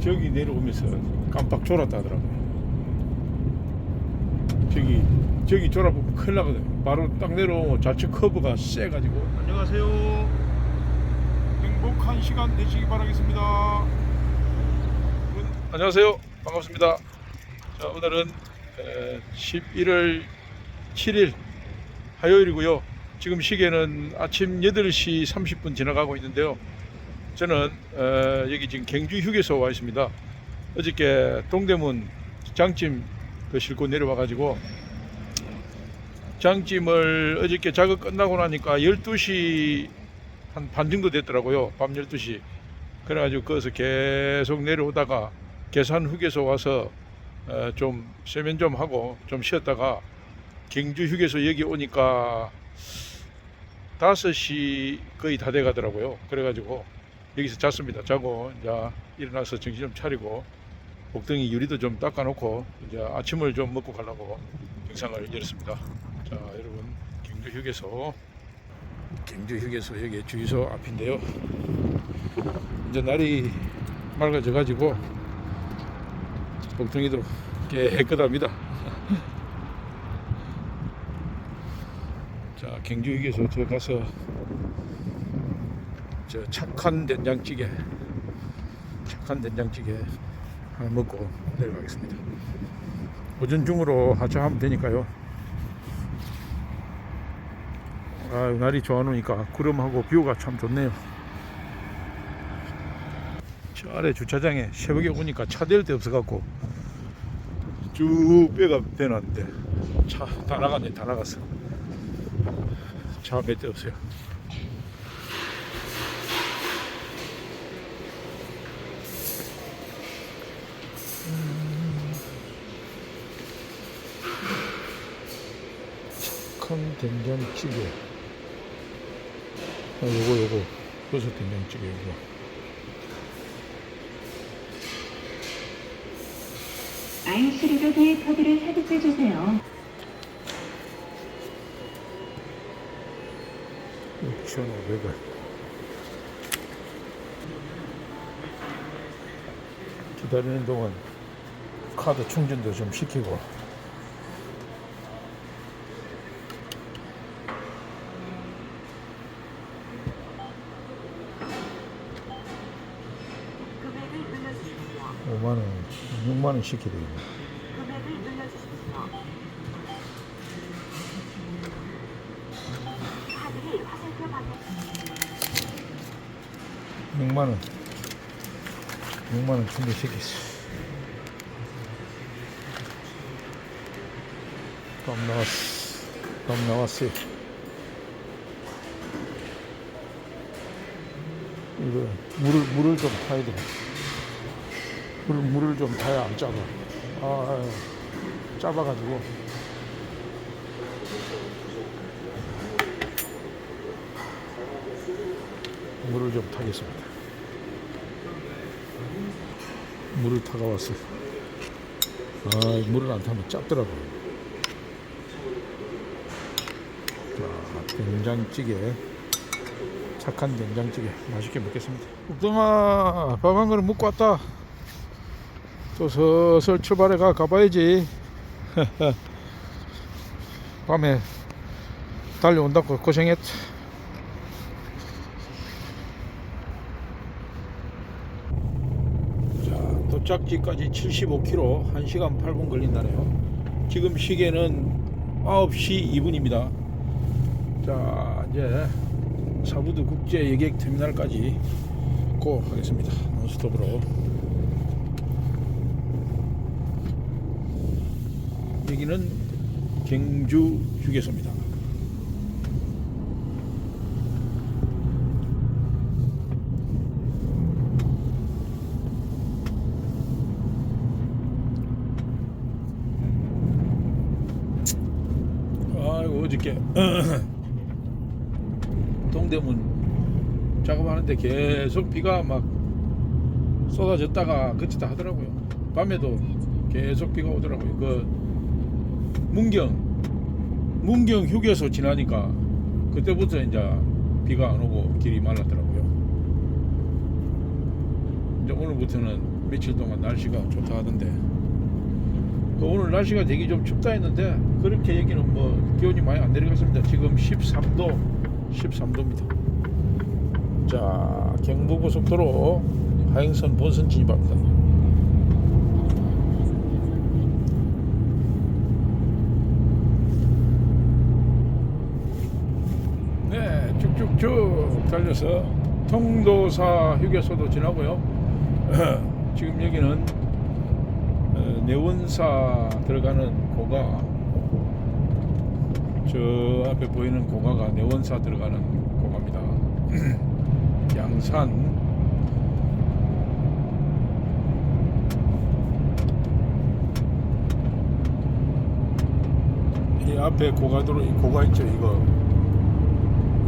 저기 내려오면서 깜빡 졸았다 하더라고요. 저기 저기 졸아보면 큰일 나거든요. 바로 딱 내려오면 좌측 커브가 세가지고. 안녕하세요. 행복한 시간 되시기 바라겠습니다. 안녕하세요. 반갑습니다. 자, 오늘은 에, 11월 7일 화요일이고요. 지금 시계는 아침 8시 30분 지나가고 있는데요. 저는 어, 여기 지금 경주 휴게소 와 있습니다. 어저께 동대문 장찜 그 싣고 내려와 가지고 장찜을 어저께 작업 끝나고 나니까 12시 한 반 정도 됐더라고요. 밤 12시. 그래가지고 거기서 계속 내려오다가 계산 휴게소 와서 어, 좀 세면 좀 하고 좀 쉬었다가 경주 휴게소 여기 오니까 5시 거의 다 돼 가더라고요. 그래가지고 여기서 잤습니다. 자고 이제 일어나서 정신 좀 차리고 복덩이 유리도 좀 닦아놓고 이제 아침을 좀 먹고 가려고 영상을 열었습니다. 자 여러분 경주 휴게소 경주 휴게소 여기 주유소 앞인데요. 이제 날이 맑아져 가지고 복덩이도 깨끗합니다. 자 경주 휴게소 저 가서 저 착한 된장찌개 착한 된장찌개 먹고 내려가겠습니다. 오전 중으로 하차하면 되니까요. 아 날이 좋아놓으니까 구름하고 뷰가 참 좋네요. 저 아래 주차장에 새벽에 오니까 차 댈 데 없어갖고 쭉 빼가 대놨는데. 차 다 나갔네 다 나갔어. 차 몇 대 없어요 큰 된장찌개. 아, 요거 요거 버섯 된장찌개 요거. 아이시리로 대 카드를 삽입해 주세요. 6,500원. 기다리는 동안 카드 충전도 좀 시키고. 금액을 눌러주십시오. 5만 원, 6만 원 시키래. 금액을 눌러주십시오. 카드를 화살표 방향 6만 원. 6만 원 충전 시켰어. 밥 나왔어. 밥 나왔어요. 이거 물을 물을 좀 타야 돼. 물을 물을 좀 타야 안 짜가. 아, 짜봐가지고. 물을 좀 타겠습니다. 물을 타가 왔어. 아, 물을 안 타면 짭더라고. 자, 된장찌개. 착한 된장찌개 맛있게 먹겠습니다. 욱동아, 밥 한 그릇 먹고 왔다. 또 슬슬 출발해 가 가봐야지. 밤에 달려온다고 고생했다. 자, 도착지까지 75km, 1시간 8분 걸린다네요. 지금 시계는 9시 2분입니다. 자, 이제 사부두 국제 여객 터미널까지 고 하겠습니다. 논스톱으로. 여기는 경주 휴게소입니다. 아이고 어저께 작업하는데 계속 비가 막 쏟아졌다가 그쳤다 하더라고요. 밤에도 계속 비가 오더라고요. 그 문경 문경 휴게소 지나니까 그때부터 이제 비가 안 오고 길이 말랐더라고요. 이제 오늘부터는 며칠 동안 날씨가 좋다 하던데 그 오늘 날씨가 되게 좀 춥다 했는데 그렇게 여기는 뭐 기온이 많이 안 내려갔습니다. 지금 13도 13도입니다. 자 경부고속도로 하행선 본선 진입합니다. 네, 쭉쭉쭉 달려서 통도사 휴게소도 지나고요. 지금 여기는 어, 내원사 들어가는 고가 저 앞에 보이는 고가가 내원사 들어가는 고가입니다. 양산. 이 앞에 고가도로 이 고가 있죠 이거.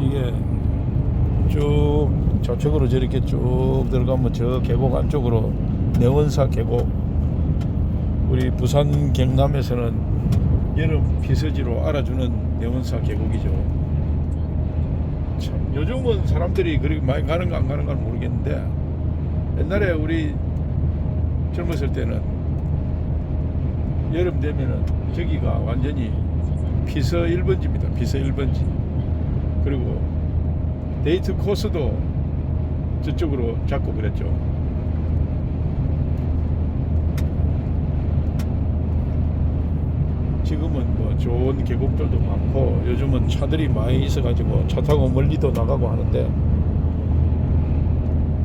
이게 쭉 저쪽으로 저렇게 쭉 들어가면 저 계곡 안쪽으로 내원사 계곡. 우리 부산 경남에서는 여름 피서지로 알아주는 내원사 계곡이죠. 참 요즘은 사람들이 그렇게 많이 가는가 안 가는가 모르겠는데 옛날에 우리 젊었을 때는 여름 되면은 저기가 완전히 피서 1번지입니다 피서 1번지 그리고 데이트 코스도 저쪽으로 잡고 그랬죠. 지금은 뭐 좋은 계곡들도 많고 요즘은 차들이 많이 있어가지고 차 타고 멀리도 나가고 하는데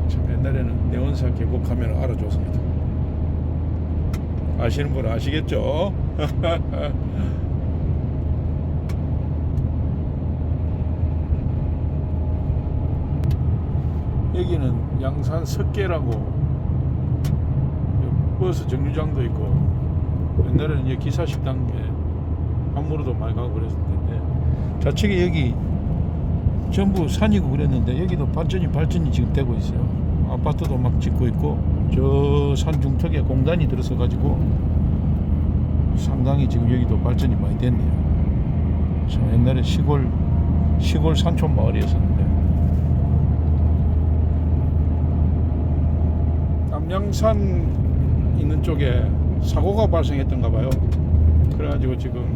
참 옛날에는 내원사 계곡 하면 알아줬습니다. 아시는 분은 아시겠죠? 여기는 양산 석계라고 버스 정류장도 있고 옛날에는 기사식당에 한무로도 많이 가고 그랬었는데. 좌측에 여기 전부 산이고 그랬는데 여기도 발전이 발전이 지금 되고 있어요. 아파트도 막 짓고 있고 저 산 중턱에 공단이 들어서 가지고 상당히 지금 여기도 발전이 많이 됐네요. 참 옛날에 시골 시골 산촌 마을이었었는데. 남양산 있는 쪽에 사고가 발생했던가 봐요. 그래가지고 지금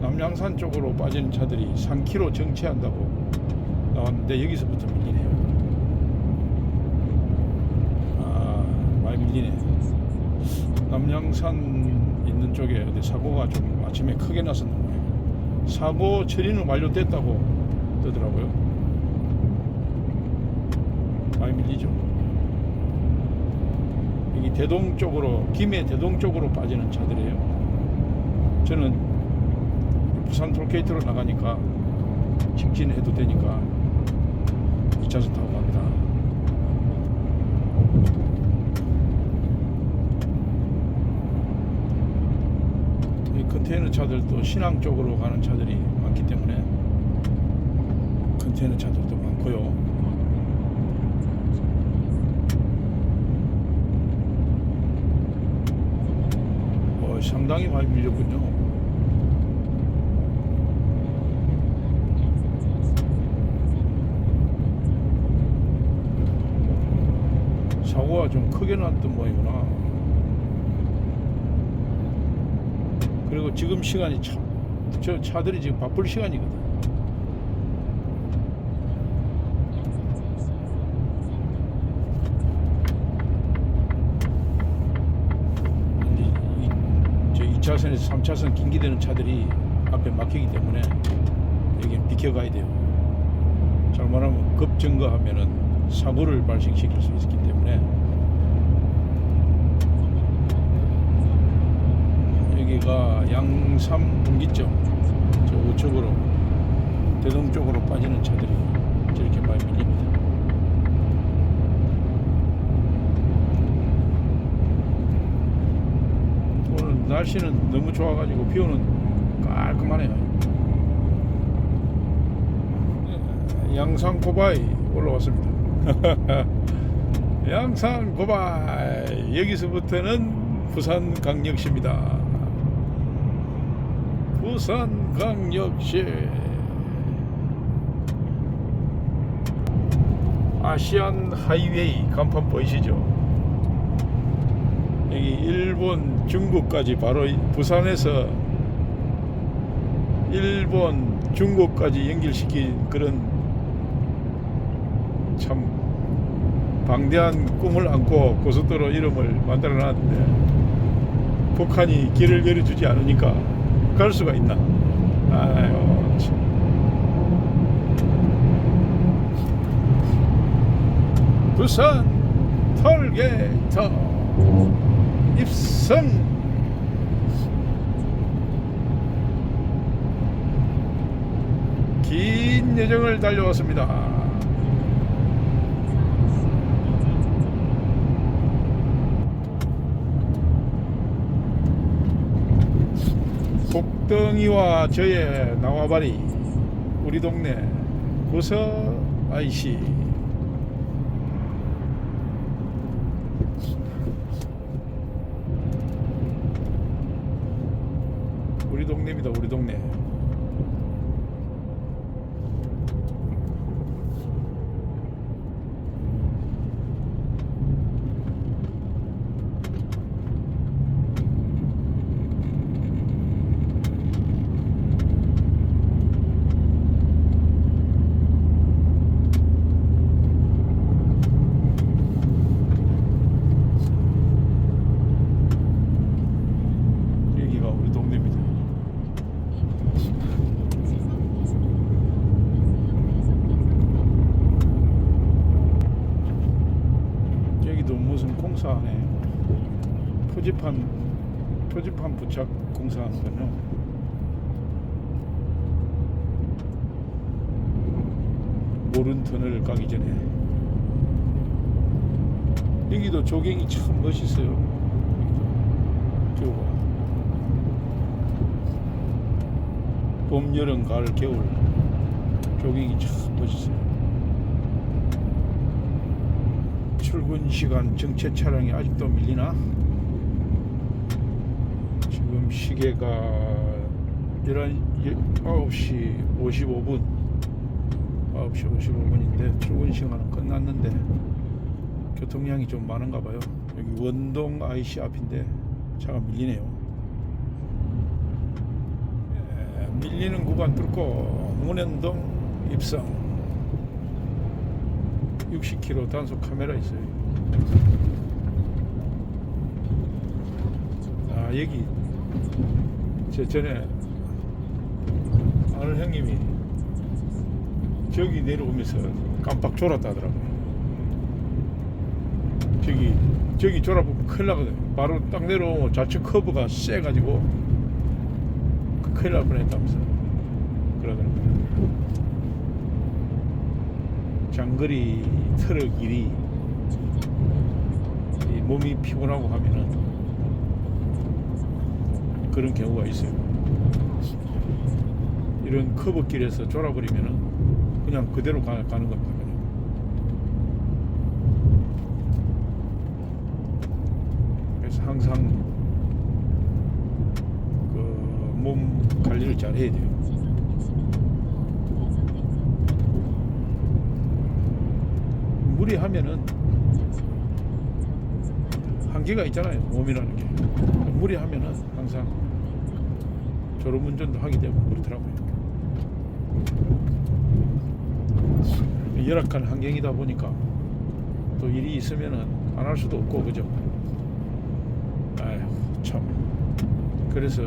남양산 쪽으로 빠지는 차들이 3km 정체한다고 나왔는데 여기서부터 밀리네요. 아 많이 밀리네. 남양산 있는 쪽에 어디 사고가 좀 아침에 크게 봐요. 사고 처리는 완료됐다고 뜨더라고요. 많이 밀리죠. 여기 대동 쪽으로 김해 대동 쪽으로 빠지는 차들이에요. 저는 부산 톨게이트로 나가니까 직진해도 되니까 2차선 타고 갑니다. 이 컨테이너 차들도 신항 쪽으로 가는 차들이 많기 때문에 컨테이너 차들도 많고요. 어, 상당히 많이 밀렸군요. 사고가 좀 크게 났던 모양이구나. 그리고 지금 시간이 차, 저 차들이 지금 바쁠 시간이거든. 이제 이, 저 2차선에서 3차선 긴기되는 차들이 앞에 막히기 때문에 여기 비켜가야 돼요. 잘못하면 급증거하면은 사고를 발생시킬 수 있기 때문에 여기가 양삼 분기점 저 우측으로 대동 쪽으로 빠지는 차들이 저렇게 많이 밀립니다. 오늘 날씨는 너무 좋아가지고 비 오는 깔끔하네요. 네, 양산 고바이 올라왔습니다. 양산 고바이 여기서부터는 부산광역시입니다. 부산광역시 아시안 하이웨이 간판 보이시죠? 여기 일본 중국까지 바로 이 부산에서 일본 중국까지 연결시킨 그런 참 방대한 꿈을 안고 고속도로 이름을 만들어 놨는데 북한이 길을 열어주지 않으니까 갈 수가 있나 아유 참. 부산 톨게이트 입성 긴 여정을 달려왔습니다. 복덩이와 저의 나와바리 우리 동네 고서 IC 우리 동네입니다 우리 동네 여기가 우리 동네입니다 여기도 무슨 공사하네 표지판 표지판 부착 공사하는 거는 모른 터널 가기 전에. 여기도 조경이 참 멋있어요. 저거. 봄, 여름, 가을, 겨울. 조경이 참 멋있어요. 출근 시간 정체 차량이 아직도 밀리나? 지금 시계가 11, 9시 55분 9시 55분인데 출근 시간은 끝났는데 교통량이 좀 많은가 봐요. 여기 원동 IC 앞인데 차가 밀리네요. 에, 밀리는 구간 뚫고 문현동 입성. 60km 단속 카메라 있어요. 아 여기 제 전에 아는 형님이 저기 내려오면서 깜빡 졸았다더라고요. 저기 저기 졸아보면 큰일 나거든. 바로 딱 내려오면 좌측 커브가 세가지고 그 큰일 날 뻔했다면서 그러더라고요. 장거리 트럭 일이 이 몸이 피곤하고 하면은 그런 경우가 있어요. 이런 커브길에서 졸아버리면은 그냥 그대로 가, 가는 겁니다. 그냥. 그래서 항상 그 몸 관리를 잘 해야 돼요. 무리하면은 한계가 있잖아요 몸이라는 게 무리하면은 항상 졸음운전도 하게 되고 그렇더라고요 열악한 환경이다 보니까 또 일이 있으면은 안 할 수도 없고 그죠 아휴 참 그래서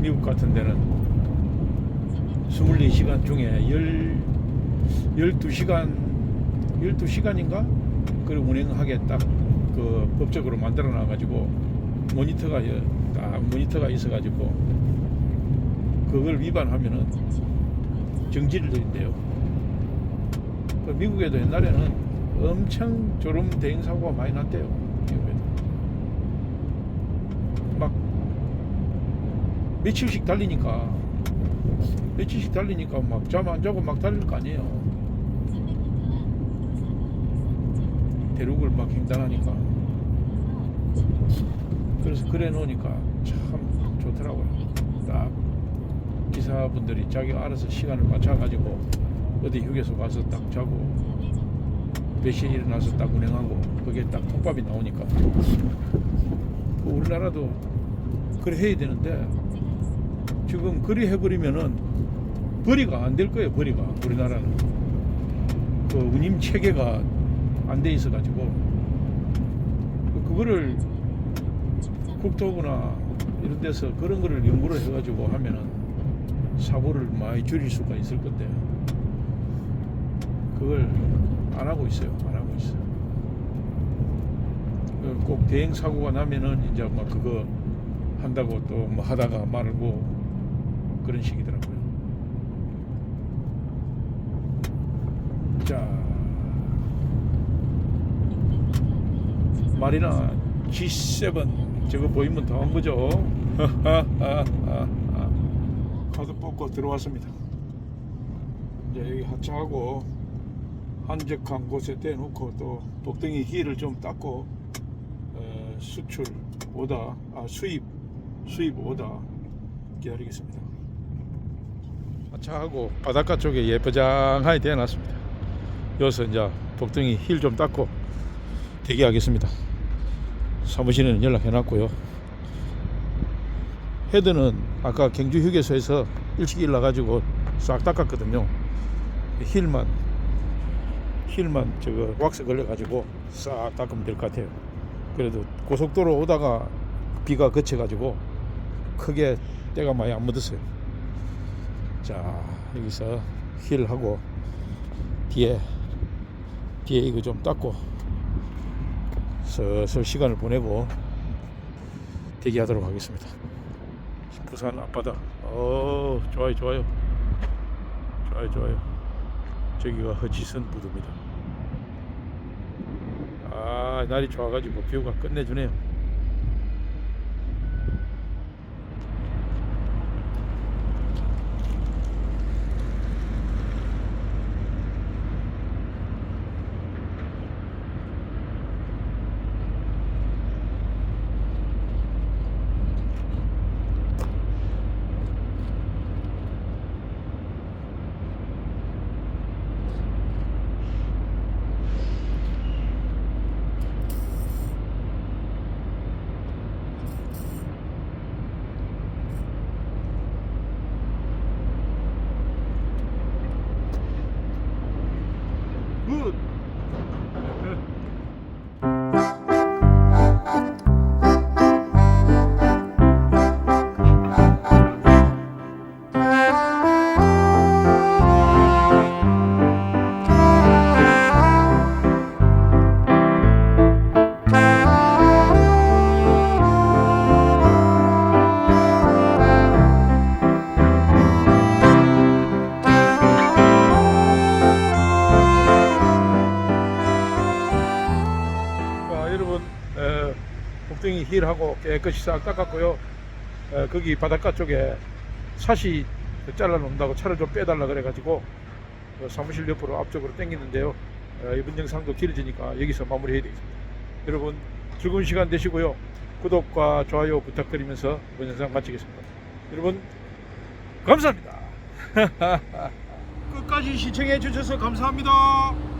미국 같은 데는 24시간 중에 10, 12시간 12시간인가? 그걸 운행하게 딱 그 법적으로 만들어 놔 가지고 모니터가 여- 딱 모니터가 있어 가지고 그걸 위반하면은 정지를 드린대요. 그 미국에도 옛날에는 엄청 졸음 대행 사고가 많이 났대요. 미국에도. 막 며칠씩 달리니까 며칠씩 달리니까 막 잠 안 자고 막 달릴 거 아니에요. 대륙을 막 횡단하니까 그래서 그래 놓으니까 참 좋더라고요 딱 기사분들이 자기가 알아서 시간을 맞춰 가지고 어디 휴게소 가서 딱 자고 배신이 일어나서 딱 운행하고 그게 딱 통밥이 나오니까. 그 우리나라도 그래 해야 되는데 지금 그리 해버리면은 벌이가 안 될 거예요 벌이가. 우리나라는. 그 운임 체계가 안 돼 있어 가지고. 그거를 국토부나 이런 데서 그런 거를 연구를 해가지고 하면은 사고를 많이 줄일 수가 있을 건데 그걸 안 하고 있어요. 안 하고 있어요. 그꼭 대행 사고가 나면은 이제 막 그거 한다고 또 뭐 하다가 말고 그런 식이더라고요. 자, 마리나 G7 저거 보이면 더한 거죠. 카드 뽑고 들어왔습니다. 이제 여기 하차하고 한적한 곳에 떼놓고 또 복덩이 힐을 좀 닦고 어, 수출 오다 아 수입 수입 오다 기다리겠습니다. 하차하고 바닷가 쪽에 예쁘장하게 대놨습니다. 여기서 이제 복덩이 힐 좀 닦고 대기하겠습니다. 사무실에는 연락해놨고요. 헤드는 아까 경주 휴게소에서 일찍 일나가지고 싹 닦았거든요. 힐만 힐만 저거 왁스 걸려가지고 싹 닦으면 될 것 같아요. 그래도 고속도로 오다가 비가 그쳐가지고 크게 때가 많이 안 묻었어요. 자 여기서 힐하고 뒤에 뒤에 이거 좀 닦고 슬슬 시간을 보내고 대기하도록 하겠습니다. 부산 앞바다. 어 좋아요 좋아요 좋아요 좋아요. 저기가 허지선 부두입니다. 아 날이 좋아가지고 뷰가 끝내주네요. 깨끗이 싹 닦았고요. 에, 거기 바닷가 쪽에 사시 잘라 놓는다고 차를 좀 빼달라 그래가지고 어, 사무실 옆으로 앞쪽으로 당기는데요. 에, 이번 영상도 길어지니까 여기서 마무리해야 되겠습니다. 여러분 즐거운 시간 되시고요. 구독과 좋아요 부탁드리면서 이번 영상 마치겠습니다. 여러분 감사합니다. 끝까지 시청해 주셔서 감사합니다.